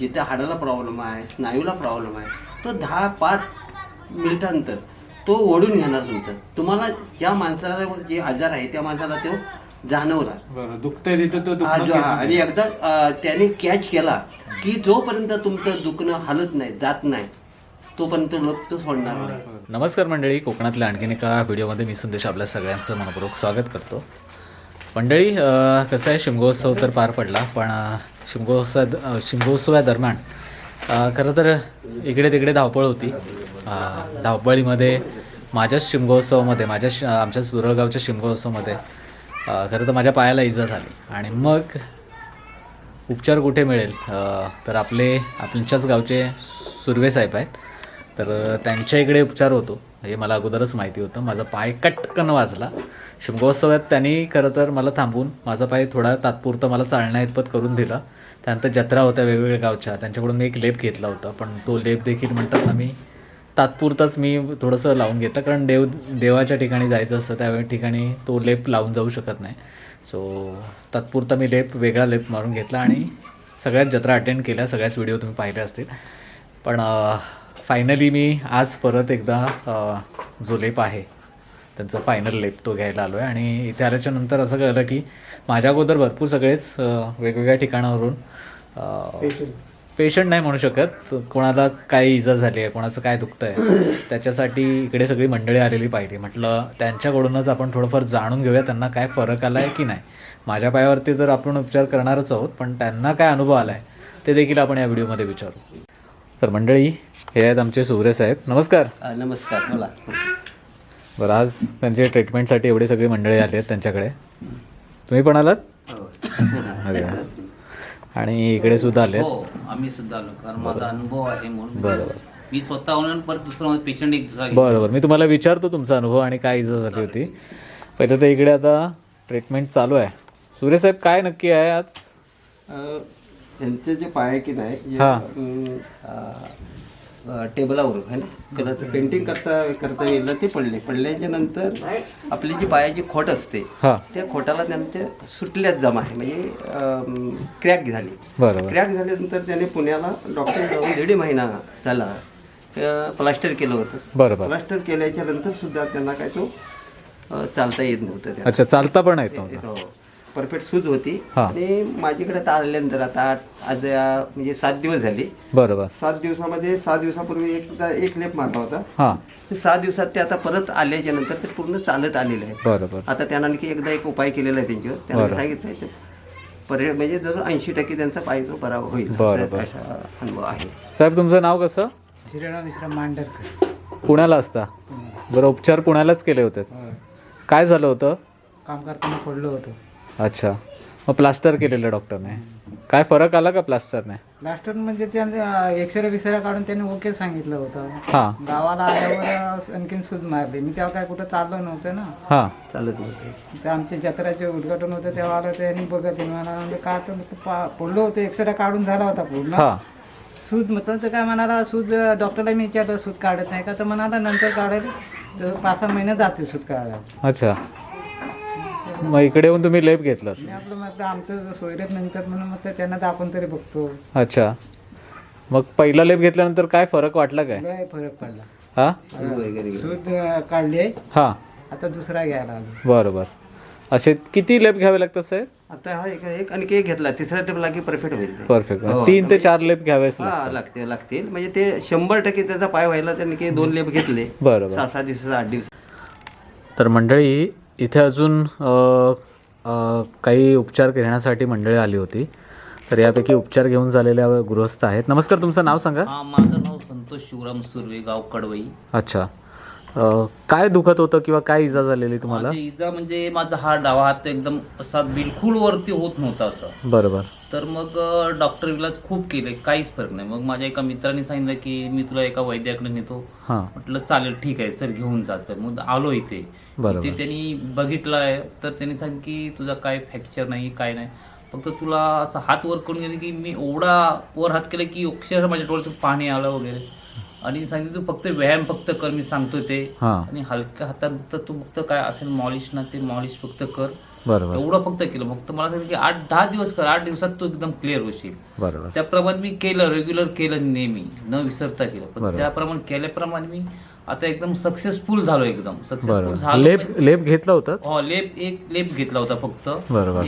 जिथे हाडाला प्रॉब्लेम आहे स्नायूला प्रॉब्लेम आहे तो दहा पाच मिनिटानंतर तो ओढून घेणार तुमचं. तुम्हाला ज्या माणसाला जे आजार आहे त्या माणसाला तो जाणवला. दुखतंय तिथं तो हा, हा, आणि एकदा त्याने कॅच केला की जोपर्यंत तुमचं दुखणं हलत नाही जात नाही तोपर्यंत लोक तो सोडणार नमस्कार मंडळी कोकणातल्या आणखीन एका व्हिडिओमध्ये मी संदेश आपल्या सगळ्यांचं मनपूर्वक स्वागत करतो. मंडळी कसं आहे शिमगोत्सव तर पार पडला पण शिमगोत्सव शिमगोत्सवादरम्यान खरं तर इकडे तिकडे धावपळ होती. धावपळीमध्ये माझ्याच शिमगोत्सवामध्ये माझ्या शि- आमच्या सुरळगावच्या शिमगोत्सवामध्ये खरं तर माझ्या पायाला इजा झाली. आणि मग उपचार कुठे मिळेल? तर आपले आपल्याच्याच गावचे सुर्वे साहेब आहेत. तर त्यांच्या इकडे उपचार होतो. हे मला अगोदरच माहिती होतं. माझा पाय कटकन वाजला. शिमगोत्सवात त्यांनी खरं तर मला थांबून माझा पाय थोडा तात्पुरता मला चालण्या इतपत करून दिला. त्यानंतर जत्रा होत्या वेगवेगळ्या गावच्या. त्यांच्याकडून मी एक लेप घेतला होता. पण तो लेप देखील म्हणतात ना मी तात्पुरताच मी थोडंसं लावून घेतलं. कारण देव देवाच्या ठिकाणी जायचं असतं त्या ठिकाणी तो लेप लावून जाऊ शकत नाही. सो तात्पुरता मी लेप वेगळा लेप मारून घेतला आणि सगळ्याच जत्रा अटेंड केल्या. सगळ्याच व्हिडिओ तुम्ही पाहिले असतील. पण फायनली मी आज परत एकदा जो लेप आहे त्यांचं फायनल लेप तो घ्यायला आलो आहे आणि इथे आल्याच्यानंतर असं कळलं की माझ्या अगोदर भरपूर सगळेच वेगवेगळ्या ठिकाणावरून पेशंट नाही म्हणू शकत. कोणाला काय इजा झाली आहे कोणाचं काय दुखतं आहे त्याच्यासाठी इकडे सगळी मंडळी आलेली पाहिली. म्हटलं त्यांच्याकडूनच आपण थोडंफार जाणून घेऊया त्यांना काय फरक आला आहे की नाही. माझ्या पायावरती तर आपण उपचार करणारच आहोत पण त्यांना काय अनुभव आला आहे ते देखील आपण या व्हिडिओमध्ये विचारू. तर मंडळी हे आहेत आमचे सुरे साहेब. नमस्कार. नमस्कार बोला. बरं आज त्यांचे ट्रीटमेंटसाठी एवढी सगळी मंडळी आली आहेत त्यांच्याकडे. तुम्ही पण आलात? हो. अरे वा. आणि इकडे सुद्धा आले हो आम्ही सुद्धा आलो कारण माझा अनुभव आहे म्हणून बरोबर. मी स्वतःहून परत दुसरा पेशंट एक बरोबर. मी तुम्हाला विचारतो तुमचा अनुभव आणि काय इजा झाली होती. पहिलं तर इकडे आता ट्रीटमेंट चालू आहे. सूर्य साहेब काय नक्की आहे आज? अं, यांचे जे पाय की नाही जे, हा. अं, टेबलावर आहे ना? त्याला पेंटिंग करता करता येईल ते पडले. पडल्याच्या नंतर आपली जी पायाची खोट असते हां. त्या खोटाला त्यानं ते सुटल्यात जमा. आहे म्हणजे क्रॅक झाली. बरोबर. क्रॅक झाल्यानंतर त्याने पुण्याला डॉक्टर जाऊन दीड महिना झाला. प्लास्टर केलं होतं. बरोबर. प्लास्टर केल्याच्यानंतर सुद्धा त्यांना काय तो अं, चालता येत नव्हतं. अच्छा चालता पण येतो हो. परफेक्ट सूज होती. हा. आणि माझ्याकडे आता आल्यानंतर आता आठ- आज म्हणजे सात दिवस झाले. बरोबर. सात दिवसामध्ये सात दिवसापूर्वी एकदा एक लेप मारला होता. हां. ते सहा दिवसात ते आता परत आल्याच्यानंतर ते पूर्ण चालत आलेले आहेत बरोबर. आता त्यांना आणखी एकदा एक उपाय केलेला आहे त्यांच्यावर. त्यांना बरं. सांगितलं ते पर्याय म्हणजे जर ऐंशी टक्के त्यांचा पाय तो बरा होईल. बरं, असा- बरं. असा अनुभव आहे. साहेब तुमचं नाव कसं? श्रीराम विश्राम मांडरकर. पुण्याला असता. बरं उपचार पुण्यालाच केले होते. काय झालं होतं? काम करताना पडलो होतो. अच्छा. मग प्लास्टर केलेलं डॉक्टरने काय फरक आला का प्लास्टरने लास्टर म्हणजे त्यांचं एक्सरे बिक्सरे काढून त्यांनी ओके सांगितलं होतं. हां. गावाला आल्यावर आणखीन सूज मारली. मी तेव्हा काय कुठं चाललो नव्हतं ना. हां. चालत नव्हते तर आमच्या जत्रेचे उद्घाटन होतं तेव्हा आलं त्यांनी बघत मला म्हणजे का तर तो पा- पडलो होतो एक्सरे काढून झाला होता पूर्ण. हां. सूज तर काय म्हणाला सूज डॉक्टरला मी विचारलं सूज काढत नाही का? तर म्हणाला नंतर काढेल. तर पाच सहा महिने जाते सूज काढायला. अच्छा. मग इकडे येऊन तुम्ही लेप घेतलं आणि आपलं मग आमचं सोयरेत नंतर म्हणून मग त्यांना तर आपण तरी बघतो. अच्छा. मग पहिला लेप घेतल्यानंतर काय फरक वाटला काय? काय फरक पडला. हा? सूज अं, काढली. आहे हा. आता दुसरा घ्यायला आलो. बरोबर. असे किती लेप घ्यावे लागतात साहेब? आता हा एक एक आणखी एक घेतला. तिसरा टेप लागे परफेक्ट होईल ते. परफेक्ट. हो. तीन ते चार लेप घ्यावेच लागतात. हा लागते लागतील. म्हणजे ते शंभर टक्के त्याचा पाय व्हायला त्यांनी काही दोन लेप घेतले. बरोबर. सहा सहा दिवसाचा आठ दिवस. तर मंडळी इथे अजून काही उपचार घेण्यासाठी मंडळी आली होती. तर यापैकी उपचार घेऊन झालेल्या गृहस्थ आहेत. नमस्कार तुमचं नाव सांगा? हा माझं नाव संतोष शिवराम सुर्वे गाव कडवई. अच्छा. अ, काय दुखत होतं किंवा काय इजा झालेली तुम्हाला? माझी इजा म्हणजे माझा हा डावा हात एकदम असा बिलकुल वरती होत नव्हता असं. बरोबर. तर मग अं, डॉक्टर इलाज खूप केले काहीच फरक नाही. मग माझ्या एका मित्राने सांगितलं की मी तुला एका वैद्याकडे नेतो. हां. म्हटलं चालेल ठीक आहे चल घेऊन जा. चल मग आलो इथे. इथे त्यांनी बघितलं आहे तर त्यांनी सांगितलं की तुझा काय फ्रॅक्चर नाही काय नाही. फक्त तुला असं हात वर करून गेले की मी एवढा वर हात केला की अक्षरशः माझ्या डोळ्यातून पाणी आलं वगैरे. आणि सांगितलं तू फक्त व्यायाम फक्त कर मी सांगतो ते. हां. आणि हलक्या हातात फक्त तू फक्त काय असेल मॉलिश ना ते मॉलिश फक्त कर. एवढं फक्त केलं. फक्त मला सांगितलं की आठ दहा दिवस कर आठ दिवसात तू एकदम क्लिअर होशील. त्याप्रमाणे मी केलं रेग्युलर केलं नेहमी. न विसरता केलं. पण. त्याप्रमाणे केल्याप्रमाणे मी आता एकदम सक्सेसफुल झालो एकदम. सक्सेसफुल झालो लेप म्हणजे- लेप घेतलं होतं? हो लेप एक लेप घेतला होता फक्त.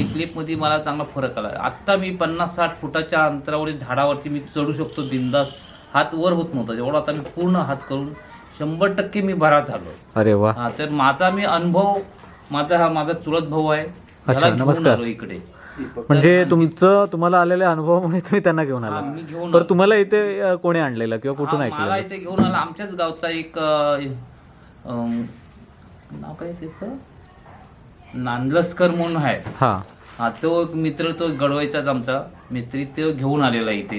एक लेपमध्ये मला चांगला फरक आला. आता मी पन्नास साठ फुटाच्या अंतरावरील झाडावरती मी चढू शकतो. बिंदास हात वर होत नव्हता. जेवढा आता मी पूर्ण हात करून शंभर टक्के मी बरा झालो. अरे वा. हा तर माझा मी अनुभव माझा हा माझा चुलत भाऊ आहे. नमस्कार. इकडे. म्हणजे तुमचं तुम्हाला आलेल्या अनुभवामुळे तुम्ही त्यांना घेऊन हा, आला मी घेऊन तर तुम्हाला इथे अ, कोणी आणलेलं किंवा कुठून मला ऐकलेलं इथे घेऊन आला. आमच्याच गावचा एक अं, अं, नाव काय त्याचं? नांदलस्कर म्हणून आहे. हा. हा तो एक मित्र तो गडवायचाच आमचा मिस्त्री तो घेऊन आलेला इथे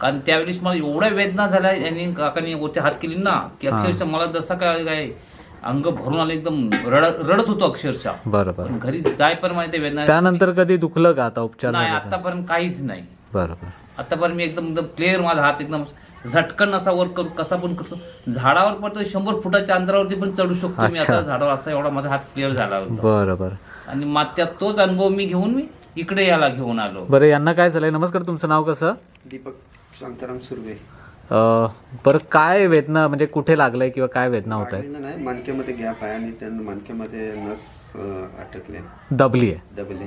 कारण त्यावेळेस मला एवढ्या वेदना झाल्या यांनी काकांनी वरती हात केली ना की अक्षरशः मला जसं काय काय अंग भरून आलं एकदम रड रडत होतो अक्षरशः. बरोबर पण घरी जायपर्यंत ते वेदना त्यानंतर कधी दुखलं का आता उपचार नाही झाल्याचं? आतापर्यंत काहीच नाही. बरोबर आतापर्यंत मी एकदम एकदम क्लिअर माझा हात एकदम झटकन असा वर करू कसा पण करतो झाडावर पण तो शंभर फुटाच्या अंतरावरती पण चढू शकतो मी अच्छा. आता झाडावर असा एवढा माझा हात क्लिअर झाला होता. बरोबर आणि मग त्यात तोच अनुभव मी घेऊन मी इकडे याला घेऊन आलो. बरं यांना काय झालंय? नमस्कार तुमचं नाव कसं? दीपक शांताराम सुर्वे. बरं काय वेदना म्हणजे कुठे लागलंय किंवा काय वेदना होत आहे नाही मणक्यामध्ये गॅप आहे आणि त्यांना मणक्यामध्ये नस अटकले दबली आहे. दबले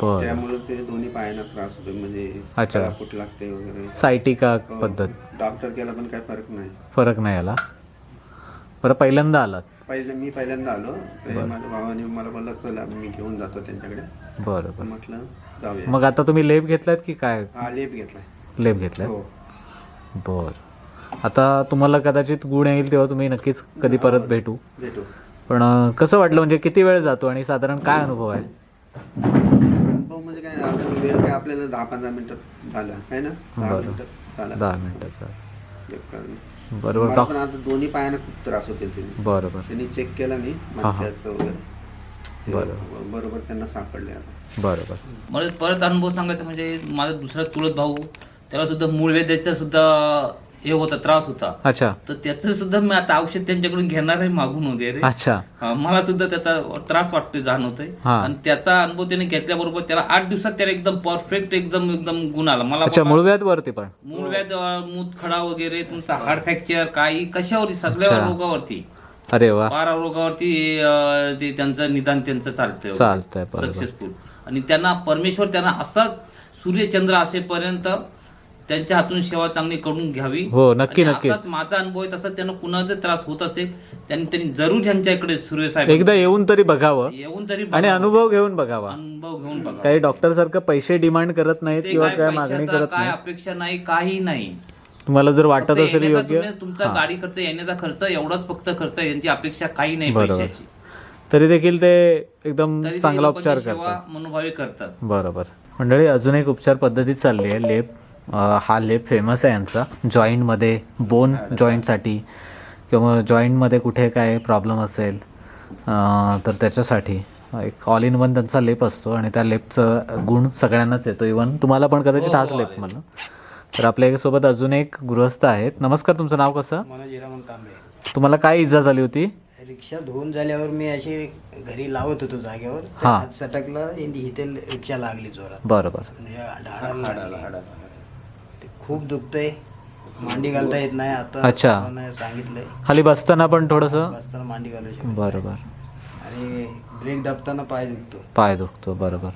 बरं. त्यामुळे ते दोन्ही पायांना त्रास होतो म्हणजे अच्छा. फूट लागते वगैरे. सायटिका हो. पद्धत. डॉक्टर केला पण काही फरक नाही. फरक नाही आला. बरं पहिल्यांदा आलात? पहिले मी पहिल्यांदा आलो. ते माझ्या भावाने मला बोललं चला मी घेऊन जातो त्यांच्याकडे. बरं तर बरं. म्हटलं जाऊया. मग आता तुम्ही लेप घेतलात की काय? हा लेप घेतलाय. लेप घेतलाय? हो. बर. आता तुम्हाला कदाचित गुण येईल तेव्हा तुम्ही नक्कीच कधी परत भेटू. भेटू. पण अं, कसं वाटलं म्हणजे किती वेळ जातो आणि साधारण काय अनुभव आहे? अनुभव म्हणजे काय आता वेळ काय आपल्याला दहा पंधरा मिनिटात झाला ना? दहा बरं. मिनिटात झाला. दहा मिनिटाचा करणं. बरोबर. मला डॉक पण आता दोन्ही पायानं खूप त्रास होते त्यांनी बरोबर. त्यांनी चेक केला नाही हा, हा. मणक्याचं वगैरे. ते बरं. बरोबर त्यांना सापडले आता. बरोबर. मला परत अनुभव सांगायचा म्हणजे माझा दुसरा चुलत भाऊ त्याला सुद्धा मूळव्याध्याचा सुद्धा हे होता त्रास होता. अच्छा. तर त्याचं सुद्धा मी आता औषध त्यांच्याकडून घेणार आहे मागून वगैरे. अच्छा. हा, मला सुद्धा त्याचा त्रास वाटतोय जाणवतोय. हा. आणि त्याचा अनुभव त्याने घेतल्याबरोबर त्याला आठ दिवसात त्याला एकदम परफेक्ट एकदम एकदम गुण आला. मला अच्छा बाबा मूळव्याध वरती पण. मूळव्याध मूतखडा वगैरे तुमचा हार्ट फ्रॅक्चर काही कशावरती सगळ्या अच्छा. रोगावरती. अरे वा. बारा रोगावरती अं, ते त्यांचं निदान त्यांचं चालतंय चालतंय बरोबर. सक्सेसफुल आणि त्यांना परमेश्वर त्यांना असाच सूर्यचंद्र असेपर्यंत त्यांच्या हातून सेवा चांगली करून घ्यावी. हो नक्की आणि नक्की असाच माझा अनुभव आहे तसा त्यांना कुणाचा त्रास होत असेल त्यांनी त्यांनी जरूर यांच्या इकडे सूर्य साहेब एकदा येऊन तरी बघावं. येऊन तरी आणि. अनुभव घेऊन बघावा. अनुभव घेऊन बघा काही डॉक्टर सारखं पैसे डिमांड करत नाहीत ते किंवा काय काय मागणी पैशाचा करत काय नाही अपेक्षा नाही काही नाही. तुम्हाला जर वाटत फक्त असेल येण्याचा योग्य तुम्ही- तुमचा हा. गाडी खर्च येण्याचा खर्च एवढाच फक्त खर्च आहे यांची अपेक्षा काही नाही बरोबर. पैशाची. तरी देखील ते एकदम तरी ते चांगला लोकांची उपचार सेवा करतात. मनोभावे करतात. बरोबर. मंडळी अजून एक उपचार पद्धतीत चालली आहे लेप. हा लेप फेमस आहे यांचा. जॉईंटमध्ये बोन जॉईंटसाठी किंवा जॉईंटमध्ये कुठे काय प्रॉब्लेम असेल अं, तर त्याच्यासाठी. एक ऑल इन वन त्यांचा लेप असतो आणि त्या लेपचं गुण सगळ्यांनाच येतो. इवन तुम्हाला पण कदाचित हाच लेप मला तर आपल्यासोबत अजून एक गृहस्थ आहेत. नमस्कार तुमचं नाव कसं? तुम्हाला काय इजा झाली होती? रिक्षा धुवून झाल्यावर मी अशी घरी लावत होतो जागेवर. हा. हात सटकला आणि इथे रिक्षा लागली जोरात. बरोबर म्हणजे ढाळाला लागली ते खूप दुखतंय. मांडी घालता येत नाही आता. अच्छा. सांगितलंय. खाली बसताना पण थोडंसं? बसताना मांडी घालू शकतो बरोबर. आणि ब्रेक दाबताना पाय दुखतो. पाय दुखतो. बरोबर.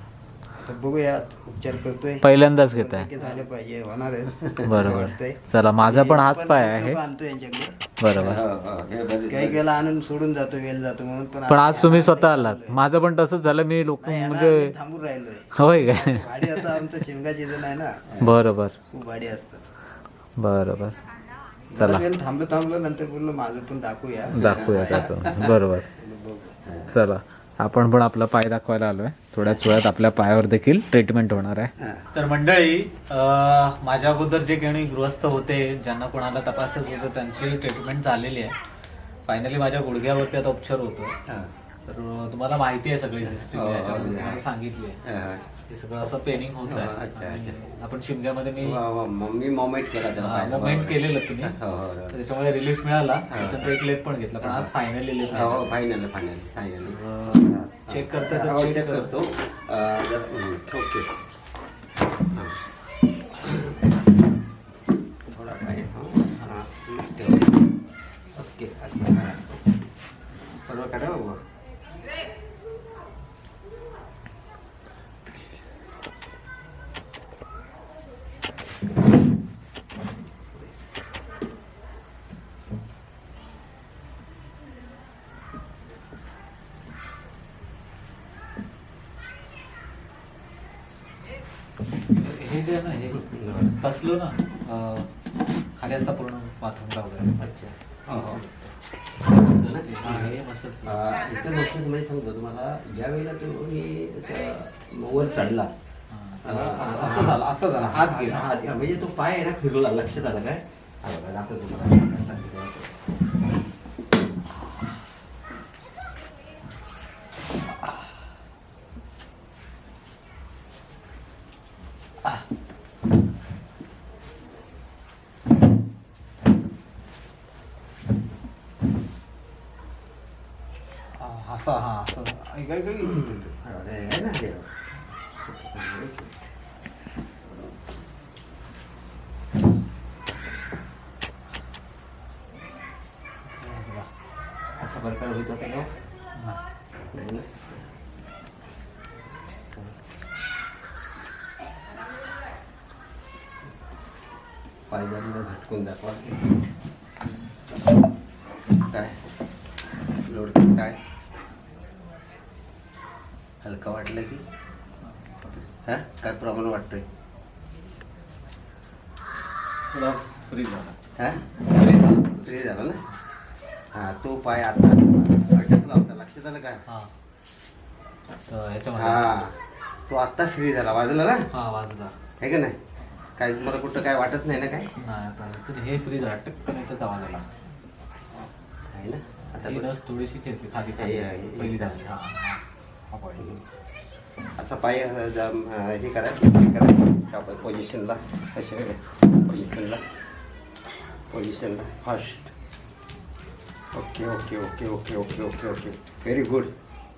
तर बघूया उपचार करतोय. पहिल्यांदाच घेत आहे झाले पाहिजे होणार आहे. बरोबर. चला माझा पण हाच पाय आहे. आणतो यांच्याकडे. बरोबर. काही गेला आणून सोडून जातो वेळ जातो म्हणून पण आज तुम्ही स्वतः आलात. माझं पण तसंच झालं. मी लोक म्हणजे थांबून राहिलोय. होय काय भाडी आता आमचं शिमगा सीझन आहे ना. बरोबर. खूप भाडी असतात. बरोबर. चला. वेळ थांबलो थांबलो नंतर बोललो माझं पण दाखवूया. दाखवूया त्याचं बरोबर. चला. आपण पण आपला पाय दाखवायला आलोय. थोड्याच वेळात आपल्या पायावर देखील ट्रीटमेंट होणार आहे. तर मंडळी अं, माझ्या अगोदर जे कोणी गृहस्थ होते ज्यांना कोणाला तपासत होतं त्यांची ट्रीटमेंट झालेली आहे. फायनली माझ्या गुडघ्यावरती आता उपचार होतो तर तुम्हाला माहिती आहे सगळी सिस्टीम याच्यामध्ये. तुम्हाला सांगितली आहे. ते सगळं असं पेनिंग होत आहे. आणि आपण शिमग्यामध्ये मी मी मोमेंट केला मोमेंट केलेलं तुम्ही. हो, तर त्याच्यामुळे रिलीफ मिळाला. त्याच्यानंतर एक लेप पण घेतला पण आज फायनली लेप फायनल फायनल फायनल चेक करता तर हो, check कर. करतो. अं, जर- हं, ओके. हां. थोडा हां. ठेव. ओके असं हां. बरोबर काढा बाबा हे जे आहे ना हे बसलो ना अं, खाली असा पूर्ण बाथरूमला वगैरे अच्छा. हो हो. हा. हे मस्तच. अं, इतर गोष्टीमध्ये सांगतो तुम्हाला ज्या वेळेला तो मी वर चढला. असं झालं आता झालं हात गेला. हात. म्हणजे तो पाय आहे ना फिरला लक्षात आलं काय? दाखवतो तुम्हाला हा, असा हा असं ऐक, ऐक, ऐक. हा, हे आहे ना हे. असा प्रकार वाटलं की? हा? काय प्रॉब्लेम वाटतोय? थोडा फ्री झाला. हा? फ्री झाला. ना? हा तो पाय आता अटकला होता. लक्षात आलं काय हा. हा. तो आत्ता फ्री झाला. वाजला ना? हा वाजला. आहे का नाही? काय तुम्हाला कुठं काय वाटत नाही ना काय? नाही आता हे फ्री झाला. टक्कन इथंच आवाज आला आहे ना? आता बरं. नस थोडीशी खेळते. खाली खाली. पहिली झाली हा. असा पाय हे करा करा. आपण पोझिशनला कशा पोझिशनला पोझिशनला fast okay okay okay okay okay okay okay very good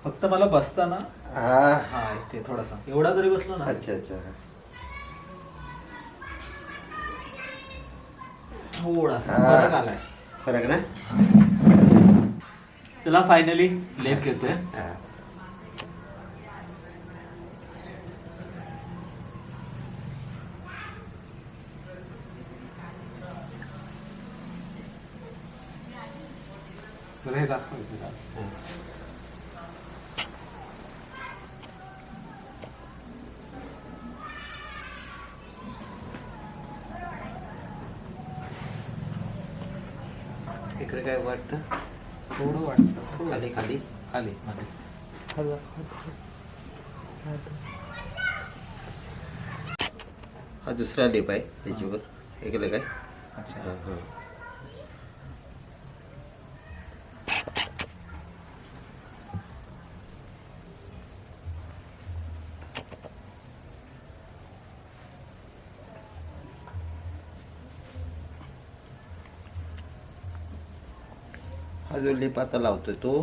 फक्त मला बसताना? हा हा इथे थोडासा. एवढा जरी बसलो ना. अच्छा अच्छा. थोडा. हा. फरक आलाय. फरक ना? चला फायनली लेप घेतोय. तुला हे दाखवायचं काय वाटतं थोडं वाटतं खाली खाली खाली मध्येच हा दुसरा लेप आहे त्याच्यावर हे केलं काय अच्छा हा, जो लेप आता लावतोय तो.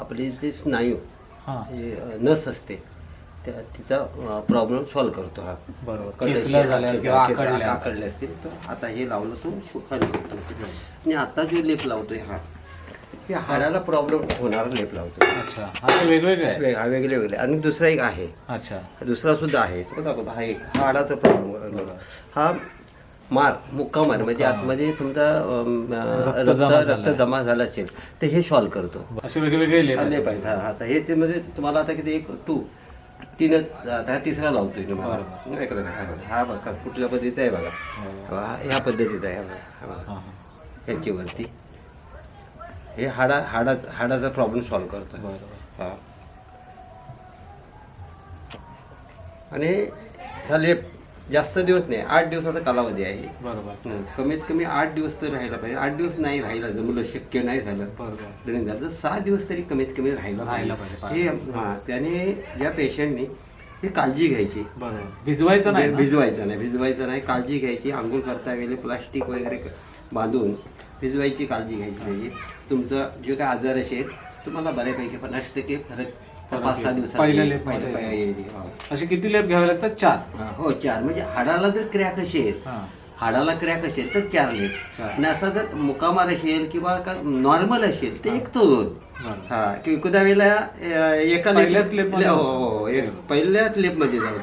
आपली जी स्नायू हा. जे नस असते त्या तिचा प्रॉब्लेम सॉल्व्ह करतो हा. बरोबर. आकडले. असतील तर आता हे लावलं तो सुखाने होतो. आणि आता जो लेप लावतोय हा हाडाला प्रॉब्लेम होणारा लेप लावतो अच्छा. वेगवेगळे हा वेगळे वेगळे आणि दुसरा एक आहे. अच्छा. दुसरा सुद्धा आहे. दाखवतो हा एक हाडाचा प्रॉब्लेम हा मार मुक्का मार. म्हणजे आतमध्ये समजा रक्त रक्त जमा झालं असेल तर हे सॉल्व्ह करतो. असे वेगवेगळे आहेत हा आता हे ते म्हणजे तुम्हाला आता किती एक टू तीनच आता हा तिसरा लावतोय तुम्हाला? हा बघा. कुठल्या पद्धतीचा आहे बघा. हा. ह्या पद्धतीचा आहे. हा बघा. हा हा, हा. ह्याच्यावरती. हे हाडा हाडा हाडाचा प्रॉब्लेम सॉल्व्ह करतो हा. आणि हा लेप जास्त दिवस नाही आठ दिवसाचा कालावधी आहे. बरोबर. कमीत कमी आठ दिवस तर राहायला पाहिजे. आठ दिवस नाही राहायला जमलं शक्य नाही झालं बरोबर. रनिंग झालं तर सहा दिवस तरी कमीत कमी राहायला राहायला पाहिजे. हे हां त्याने ज्या पेशंटनी ही काळजी घ्यायची. बरोबर. भिजवायचं नाही? भिजवायचं नाही भिजवायचं नाही. काळजी घ्यायची आंघोळ करता वेळी प्लास्टिक वगैरे बांधून भिजवायची काळजी घ्यायची त्याची तुमचं जे काय आजार असेल तुम्हाला बऱ्यापैकी पन्नास टक्के फरक पाच सहा दिवसात पहिल्या येईल. लेपमध्ये पहिल्या- येईल, हो. असे किती लेप घ्यावे लागतात? चार. हो चार. म्हणजे हाडाला जर क्रॅक असेल हा. हाडाला क्रॅक असेल तर चार लेप चार. आणि असा जर मुकामार असेल किंवा नॉर्मल असेल तर एक तो दोन. बरं. हा एखाद्या वेळेला अं, एका पहिल्याच लेप- लेपमध्ये हो हो हो. एक पहिल्याच लेपमध्ये जाऊ.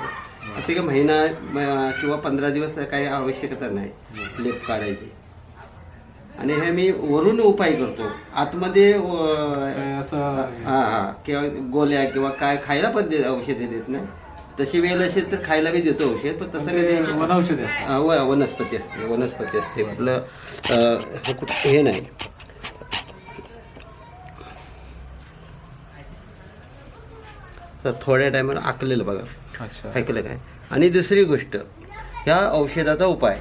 असे का महिना म- किंवा पंधरा दिवस काही आवश्यकता नाही लेप काढायची. आणि हे मी वरून उपाय करतो. आतमध्ये असं हा हा किंवा गोळ्या किंवा काय खायला पण दे- औषधे देत नाही. तशी वेळ असेल तर खायला बी देतो औषध पण तसं ते कधी वनौषधी असतात हा, व- वनस्पती असते वनस्पती असते. आपलं हे कुठं हे नाही. तर थोड्या टायमाला आकलेलं बघा. अच्छा. ऐकलं काय? आणि दुसरी गोष्ट ह्या औषधाचा उपाय.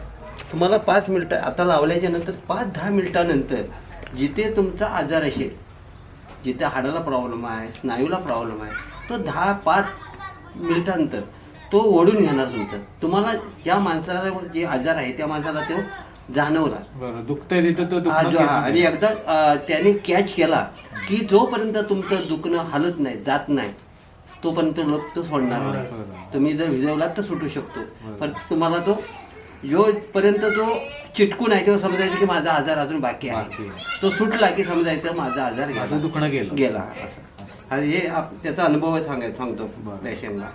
तुम्हाला पाच मिनिटं आता लावल्याच्या नंतर पाच दहा मिनिटानंतर जिथे तुमचा आजार असेल जिथे हाडाला प्रॉब्लेम आहे स्नायूला प्रॉब्लेम आहे तो दहा पाच मिनिटानंतर तो ओढून घेणार तुमचं. तुम्हाला ज्या माणसाला जे आजार आहे त्या माणसाला तो जाणवला. दुखतंय तिथं तो आणि एकदा त्याने कॅच केला की जोपर्यंत तुमचं दुखणं हलत नाही जात नाही तोपर्यंत लोक तो सोडणार नाही. तुम्ही जर भिजवलात तर सुटू शकतो. पण तुम्हाला तो जोपर्यंत तो चिटकून आहे तेव्हा समजायचं की माझा आजार अजून बाकी आहे. तो सुटला की समजायचं माझा आजार गेला. दुखणं गेलं. गेला असं. हा, हे आप- त्याचा अनुभव सांगायचं सांगतो. पेशंटला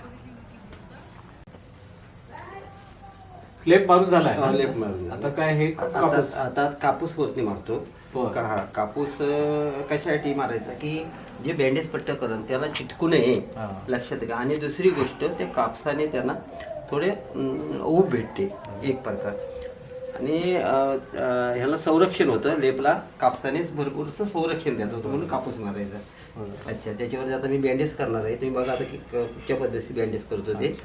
लेप मारून हा, ना? लेप मारून झाला. आता काय हे कापूस? आता आता कापूस वरती मारतो. का हा कापूस अं, कशासाठी मारायचा की जे बँडेज पट्ट करून त्याला चिटकू नये हा. लक्षात घ्या. आणि दुसरी गोष्ट त्या कापसाने त्यांना थोडे अं, ऊब भेटते. एक प्रकार. आणि ह्याला संरक्षण होतं. लेपला कापसानेच भरपूरसं संरक्षण देत होतं म्हणून कापूस मारायचा. अच्छा त्याच्यावर आता मी बँडेज करणार आहे. तुम्ही बघा आता की कुठच्या पद्धतीने बँडेज करतो ते?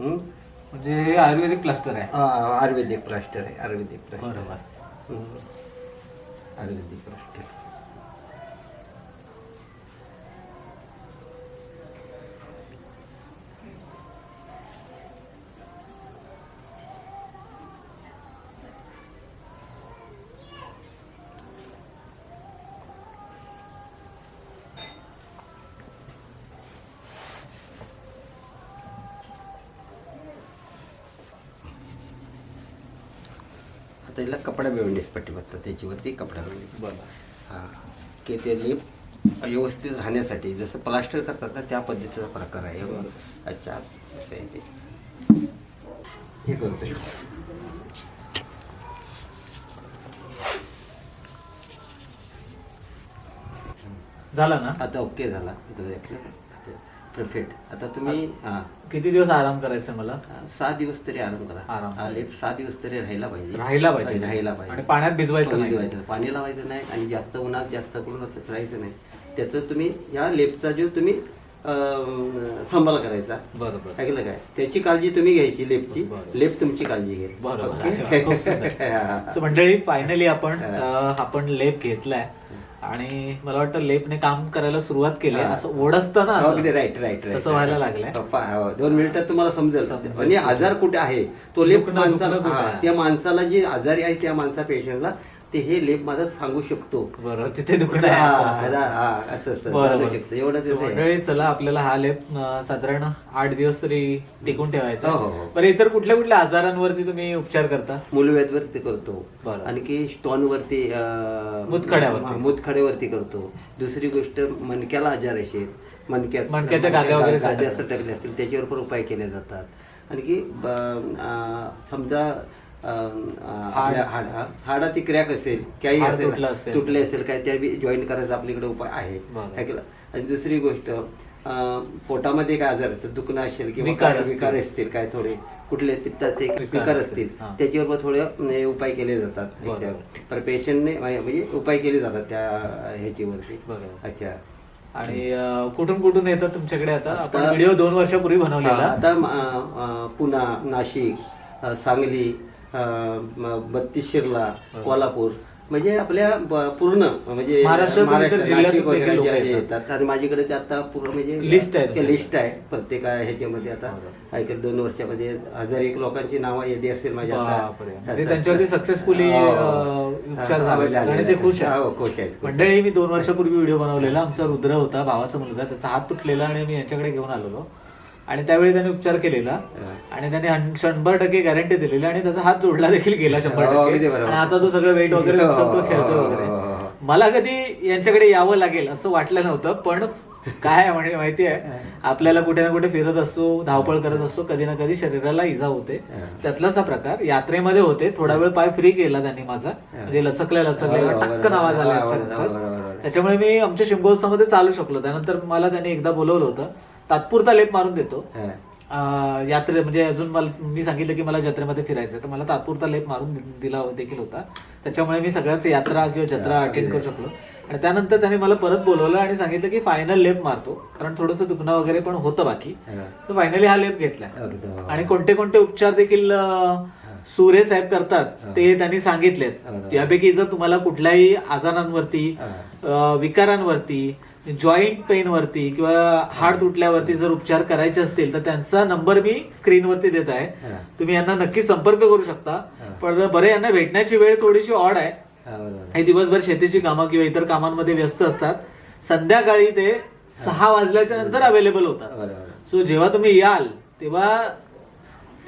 म्हणजे हे आयुर्वेदिक प्लास्टर आहे. आयुर्वेदिक प्लास्टर आहे. आयुर्वेदिक प्लास्टर बरोबर. आयुर्वेदिक प्लास्टर आता याला कपडा बेवंडीस पट्टी बघतात त्याच्यावरती कपडा बेवंडीस बरं. हां. की ते लेप व्यवस्थित राहण्यासाठी जसं प्लास्टर करतात ना त्या पद्धतीचा प्रकार आहे. अच्छा. असं आहे ते. हे करतोय झाला ना? आता ओके झाला. परफेक्ट आता तुम्ही हां. किती दिवस आराम करायचा मला? सहा दिवस तरी आराम करा. आराम. हा लेप सहा दिवस तरी राहायला पाहिजे. राहायला पाहिजे. राहायला पाहिजे. आणि पाण्यात भिजवायचं नाही. लावायचं पाणी लावायचं नाही आणि जास्त उन्हात जास्त करून असं फिरायचं नाही. त्याचं तुम्ही या लेपचा जो तुम्ही अं, सांभाळ करायचा. बरोबर. ऐकलं काय? त्याची काळजी तुम्ही घ्यायची लेपची. बरं. लेप तुमची काळजी घे बरोबर. ओके? खूप सुंदर. सो मंडळी फायनली आपण. अं, आपण लेप घेतलाय. आणि मला वाटतं लेपने काम करायला सुरुवात केली. असं ओढ असतं ना. अगदी राईट राईट राईट तसं व्हायला लागलंय. हो, दोन मिनिटात तुम्हाला समजेल. आणि आजार कुठे आहे तो लेप माणसाला? त्या माणसाला जे आजारी आहे त्या माणसा पेशंटला ते हे लेप माझा सांगू शकतो बरोबर तिथे दुखणं आहे, हा, असं- असं- असं. असं असं बरोबर. सांगू शकतो एवढंच So, येतं आहे. मंडळी चला आपल्याला हा लेप अं, साधारण आठ दिवस तरी टिकून ठेवायचा हो, हो, हो. बरं इतर कुठल्या कुठल्या आजारांवरती तुम्ही उपचार करता मूलव्याधवरती करतो बरं. आणखी स्टोन वरती अं, मुतखड्यावरती. हा, मुतखड्यावरती करतो दुसरी गोष्ट मणक्याला आजार असेल मणक्यात मणक्याच्या गाद्या वगैरे गाद्या सटकल्या. सटकल्या असतील त्याच्यावर पण उपाय केले जातात आणखी ब- अं, समजा आपल्या हाड हाडाची क्रॅक असेल काही असेल तुटलं असेल. काय त्या जॉईन करायचा आपल्याकडे उपाय आहे? आणि दुसरी गोष्ट पोटामध्ये काय आजार असतात दुखणं असेल किंवा विकार असतील. विकार असतील काय थोडे कुठले पित्ताचे विकार असतील. त्याच्यावर थोडे उपाय केले जातात. पर पेशंटने म्हणजे उपाय केले जातात त्या ह्याच्यावरती. अच्छा आणि कुठून कुठून येतात तुमच्याकडे आता आपण व्हिडिओ दोन वर्षापूर्वी बनवलेला आता पुणा नाशिक सांगली बत्तीस शिरला कोल्हापूर म्हणजे आपल्या पूर्ण म्हणजे महाराष्ट्र, आहे येतात. आणि माझ्याकडे ते आता पूर्ण म्हणजे List आहे लिस्ट आहे प्रत्येक ह्याच्यामध्ये आता ऐकत दोन वर्षामध्ये हजार एक लोकांची नावं यादी असेल माझ्या. म्हणजे त्यांच्यावरती successfully, हो, हो. उपचार हा, झालेले आहेत. आणि ते खुश. हो, आहेत खुश आहेत. मंडळी मी दोन वर्षापूर्वी व्हिडिओ बनवलेला आमचा रुद्र होता भावाचा मुलगा त्याचा हात तुटलेला आणि मी यांच्याकडे घेऊन आलेलो आणि त्यावेळी त्यांनी उपचार केलेला. आणि त्यांनी शंभर टक्के गॅरंटी दिलेली आणि त्याचा हात जोडला देखील गेला शंभर हो, अगदी टक्के. आणि आता तो सगळं वेट वगैरे हो, हो, हो, वगैरे. मला कधी यांच्याकडे यावं लागेल असं वाटलं नव्हतं पण काय म्हणजे माहिती आहे आपल्याला कुठे ना कुठे फिरत असतो धावपळ करत असतो कधी ना कधी शरीराला इजा होते. त्यातलाच हा प्रकार. यात्रेमध्ये होते थोडा वेळ पाय फ्री केला त्यांनी माझा. म्हणजे लचकल्या लचकलेला हो, टक्कन आवाज आला. त्याच्यामुळे मी आमच्या शिमगोत्सवामध्ये चालू शकलो. त्यानंतर मला त्यांनी एकदा बोलवलं होतं तात्पुरता लेप मारून देतो. अं, यात्रे म्हणजे अजून मला मी सांगितलं की मला जत्रेमध्ये फिरायचं तर मला तात्पुरता लेप मारून दिला देखील होता. त्याच्यामुळे मी सगळ्याच यात्रा किंवा जत्रा अटेंड करू शकलो. आणि त्यानंतर त्याने मला परत बोलवलं आणि सांगितलं की फायनल लेप मारतो. कारण थोडंसं दुखणं वगैरे पण होतं बाकी. तर फायनली हा लेप हो. आणि कोणते कोणते उपचार देखील अं, सुरे साहेब करतात ते त्यांनी सांगितलेत. यापैकी जर तुम्हाला कुठल्याही आजारांवरती अं, विकारांवरती जॉईंट पेन वरती किंवा हाड तुटल्यावरती जर उपचार करायचे असतील तर त्यांचा नंबर मी स्क्रीनवरती देत आहे. तुम्ही यांना नक्की संपर्क करू शकता. पण बरे यांना भेटण्याची वेळ थोडीशी ऑड आहे. हा. हे दिवसभर शेतीची कामं किंवा इतर कामांमध्ये व्यस्त असतात. संध्याकाळी ते सहा वाजल्याच्या नंतर अवेलेबल होतात. सो जेव्हा तुम्ही याल तेव्हा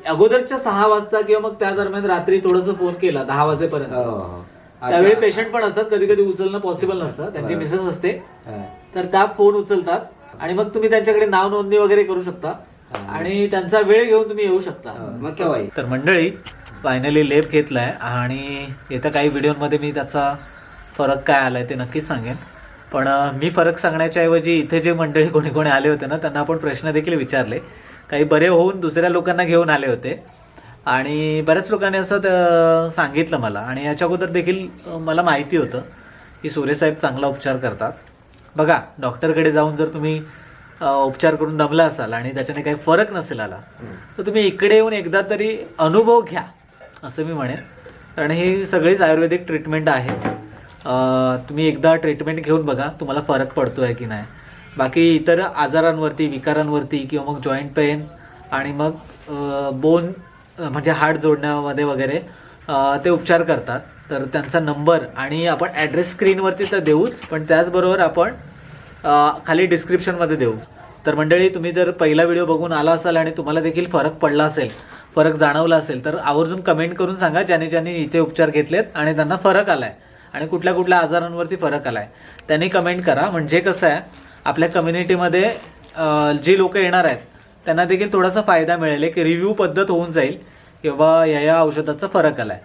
अगोदरच्या सहा वाजता किंवा मग त्या दरम्यान रात्री थोडस फोन केला दहा हो, वाजेपर्यंत हो. त्यावेळी पेशंट पण असतात कधी कधी उचलणं पॉसिबल नसतं. त्यांची मिसेस असते. हा. तर त्या फोन उचलतात आणि मग तुम्ही त्यांच्याकडे नाव नोंदणी वगैरे करू शकता. आणि त्यांचा वेळ घेऊन तुम्ही येऊ शकता. मग केव्हा? तर मंडळी फायनली लेप घेतलाय आणि येत्या काही व्हिडिओमध्ये मी त्याचा फरक काय आलाय ते नक्कीच सांगेन. पण मी फरक सांगण्याच्या ऐवजी इथे जे मंडळी कोणी कोणी आले होते ना त्यांना आपण प्रश्न देखील विचारले. काही बरे होऊन दुसऱ्या लोकांना घेऊन आले होते. आणि बऱ्याच लोकांनी असं त- सांगितलं मला. आणि याच्या अगोदर देखील मला माहिती होतं की सूर्यसाहेब चांगला उपचार करतात. बघा डॉक्टरकडे जाऊन जर तुम्ही उपचार करून दमला असाल आणि त्याच्याने काही फरक नसेल आला तर तुम्ही इकडे येऊन एकदा तरी अनुभव घ्या असं मी म्हणेन. कारण ही सगळीच आयुर्वेदिक ट्रीटमेंट आहे. तुम्ही एकदा ट्रीटमेंट घेऊन बघा तुम्हाला फरक पडतो आहे की नाही. बाकी इतर आजारांवरती विकारांवरती किंवा मग जॉईंट पेन आणि मग बोन म्हणजे हाड जोडण्यामध्ये वगैरे ते उपचार करतात. तर त्यांचा नंबर आणि आपण ॲड्रेस स्क्रीनवरती तर देऊच पण त्याचबरोबर आपण खाली डिस्क्रिप्शनमध्ये देऊ. तर मंडळी तुम्ही जर पहिला व्हिडिओ बघून आला असाल आणि तुम्हाला देखील फरक पडला असेल फरक जाणवला असेल तर आवर्जून कमेंट करून सांगा ज्याने ज्याने इथे उपचार घेतलेत आणि त्यांना फरक आला आहे आणि कुठल्या कुठल्या आजारांवरती फरक आला आहे त्यांनी कमेंट करा. म्हणजे कसं आहे आपल्या कम्युनिटीमध्ये जी लोक येणार आहेत त्यांना देखील थोडासा फायदा मिळेल. एक रिव्ह्यू पद्धत होऊन जाईल. किंवा या या औषधाचा फरक आला आहे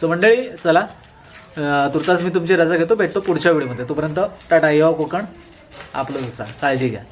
सो मंडळी चला. तुर्तास मी तुमची रजा घेतो भेटतो पुढच्या वेळेमध्ये तोपर्यंत टाटा येवा कोकण. आपलं जसा काळजी घ्या.